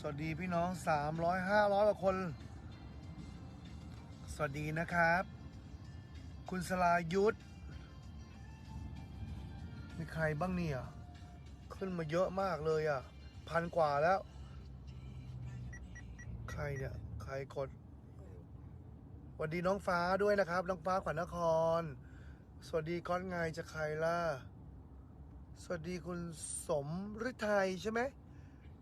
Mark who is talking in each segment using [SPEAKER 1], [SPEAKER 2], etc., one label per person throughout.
[SPEAKER 1] สวัสดีพี่น้องสามร้อยห้าร้อยกว่าคน สวัสดีนะครับ คุณสลายุทธมีใครบ้างเนี่ยขึ้นมาเยอะมากเลยอะ พันกว่าแล้ว ใครเนี่ย ใครกดสวัสดีน้องฟ้าด้วยนะครับ น้องฟ้าขวัญนคร สวัสดีก้อนไงจะใครล่ะ สวัสดีคุณสมฤทัยใช่ไหม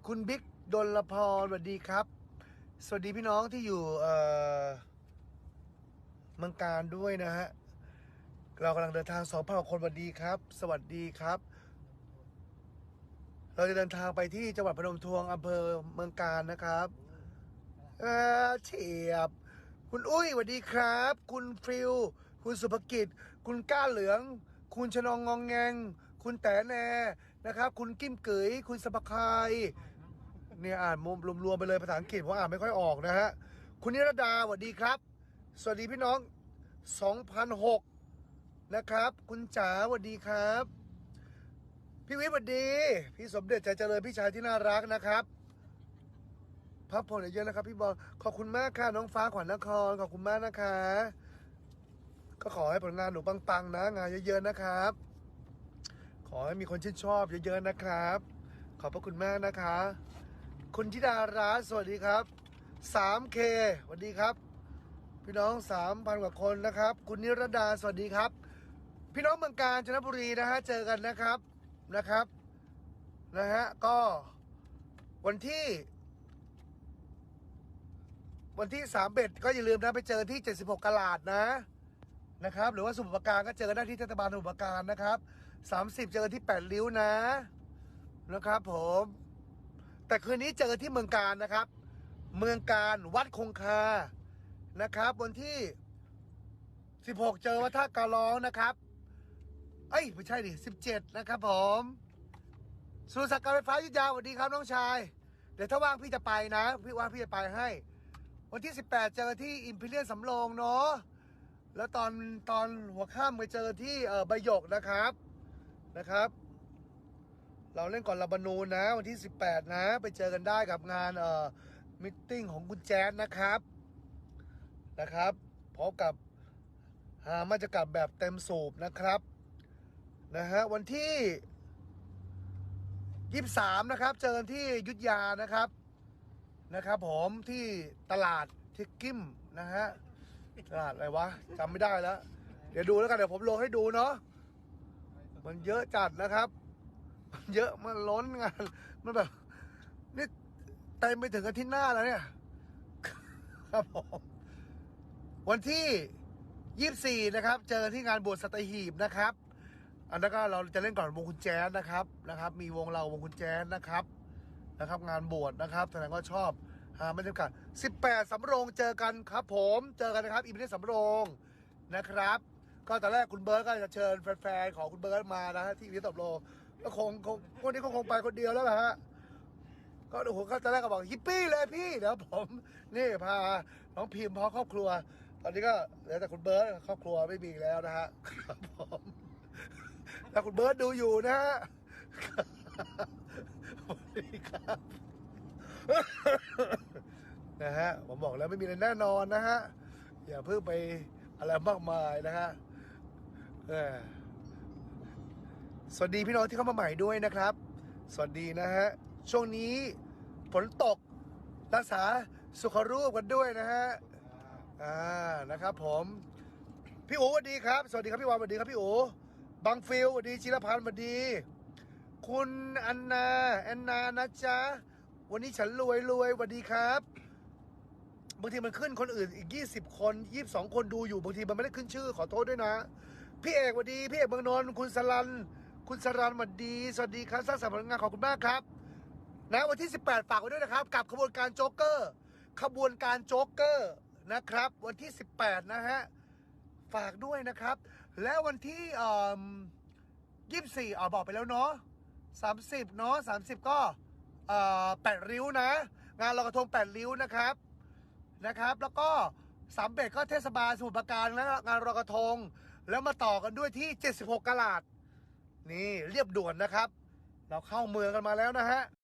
[SPEAKER 1] คุณบิ๊ก ดลพรสวัสดีครับ สวัสดีพี่น้องที่อยู่เอ่อมืองการด้วยนะฮะ เรากำลังเดินทางสองพันคนสวัสดีครับ สวัสดีครับ เราจะเดินทางไปที่จังหวัดพนมทวนอำเภอเมืองการนะครับเออเฉียบ คุณอุ้ยสวัสดีครับ คุณฟิลคุณสุภกิจ คุณก้าเหลือง คุณชนองงองแงง คุณแต่แนนะครับ คุณกิมเกยคุณสปคาย เนี่ยอ่านมุมรวมๆไปเลยภาษาอังกฤษเพราะอ่านไม่ค่อยออกนะฮะ คุณนิรดาสวัสดีครับ สวัสดีพี่น้อง 2006 นะครับ คุณจ๋าสวัสดีครับ พี่วิสวัสดี พี่สมเด็จใจเจริญพี่ชายที่น่ารักนะครับพักผ่อนเยอะๆนะครับพี่บอลขอบคุณมากค่ะน้องฟ้าขวัญนครขอบคุณมากนะคะ ก็ขอให้ผลงานหนูปังๆนะงานเยอะๆนะครับ ขอให้มีคนชื่นชอบเยอะๆนะครับ ขอบพระคุณมากนะคะ คุณธิดารัตน์สวัสดีครับ 3K สวัสดีครับ พี่น้อง 3,000 กว่าคนนะครับ คุณนิรดาสวัสดีครับ พี่น้องเมืองการจันบุรีนะฮะเจอกันนะครับนะครับนะฮะก็วันที่ วันที่3เบ็ดก็อย่าลืมนะไปเจอที่ 76กะลาดนะนะครับ หรือว่าสมุทรปราการก็เจอกันได้ที่เทศบาลสมุทรปราการนะครับ 30 เจอที่ 8 ริ้วนะนะครับผม แต่คืนนี้เจอที่เมืองการนะครับ เมืองการวัดคงคานะครับ วันที่ 16 เจอวัดท่าการร้องนะครับ เอ้ยไม่ใช่ดิ17 นะครับผมสุรศักดิ์การไฟฟ้ายุทธยาสวัสดีครับน้องชาย เดี๋ยวถ้าว่างพี่จะไปนะ พี่ว่างพี่จะไปให้ วันที่ 18 เจอที่อิมพีเรียนสำโรงเนาะแล้วตอนตอนหัวข้ามไปเจอที่เออใบหยกนะครับนะครับ เราเล่นก่อนลาบานูนนะ วันที่ 18 นะ ไปเจอกันได้กับงานเอ่อมิทติ้งของคุณแจ๊ดนะครับนะครับพร้อมกับหามาจะกลับแบบเต็มสูบนะครับนะฮะวันที่ 23 นะครับ เจอกันที่ยุทธยานะครับนะครับผมที่ตลาดทิกกิมนะฮะตลาดอะไรวะจำไม่ได้แล้ว เดี๋ยวดูแล้วกันเดี๋ยวผมลงให้ดูเนาะมันเยอะจัดนะครับ เยอะมันล้นงานมันแบบนี่เต็มไปถึงอาทิตย์หน้าแล้วเนี่ย ครับผมวันที่ยี่สี่นะครับ เจอที่งานบวชสตหีบนะครับ อันนั้นก็เราจะเล่นก่อนวงคุณแจ๊สนะครับนะครับ มีวงเราวงคุณแจ๊สนะครับนะครับ งานบวชนะครับแสดงว่าชอบหาบรรยากาศ18สำโรงเจอกันครับ ผมเจอกันนะครับอีพีนี้สำโรงนะครับ ก็ตอนแรกคุณเบิร์ตก็จะเชิญแฟนๆของคุณเบิร์ตมานะฮะที่วิทย์ตบโล ก็คงคงคนนี้ก็คงไปคนเดียวแล้วแหละฮะก็โอ้โหก็ตอนแรกก็บอกฮิปปี้เลยพี่เดี๋ยวผมนี่พาน้องพิมพ์พร้อมครอบครัว ตอนนี้ก็เหลือแต่คุณเบิร์ตครอบครัวไม่มีแล้วนะฮะครับผมแต่คุณเบิร์ตดูอยู่นะฮะสวัสดีครับนะฮะผมบอกแล้วไม่มีอะไรแน่นอนนะฮะอย่าเพิ่งไปอะไรมากมายนะฮะเออ สวัสดีพี่น้องที่เข้ามาใหม่ด้วยนะครับ สวัสดีนะฮะ ช่วงนี้ฝนตกรักษาสุขรูปกันด้วยนะฮะ อ่า นะครับผม พี่อู๋สวัสดีครับ สวัสดีครับพี่วานสวัสดีครับพี่อู๋บังฟิลสวัสดีจิรพันธ์สวัสดี คุณอันนาแอนนานะจ๊ะ วันนี้ฉันรวยรวยสวัสดีครับบางทีมันขึ้นคนอื่นอีก 20 คน 22 คนดูอยู่บางทีมันไม่ได้ขึ้นชื่อขอโทษด้วยนะ พี่เอกสวัสดี พี่เอกเมืองนนคุณสลัน คุณสรันสวัสดี สวัสดีครับสร้างสรรค์ผลงานขอบคุณมากครับนะวันที่ 18 ฝากไว้ด้วยนะครับ กับขบวนการโจ๊กเกอร์ ขบวนการโจ๊กเกอร์นะครับ วันที่ 18 นะฮะ ฝากด้วยนะครับ แล้ววันที่เอ่อ24อ๋อบอกไปแล้วเนาะ30เนาะ30ก็เอ่อ8ริ้วนะ งานลอยกระทง8ริ้วนะครับนะครับ แล้วก็สามเบ็ดก็เทศบาลสมุทรปราการแล้วงานลอยกระทง แล้วมาต่อกันด้วยที่76กะลาด นี่เรียบด่วนนะครับ เราเข้าเมืองกันมาแล้วนะฮะ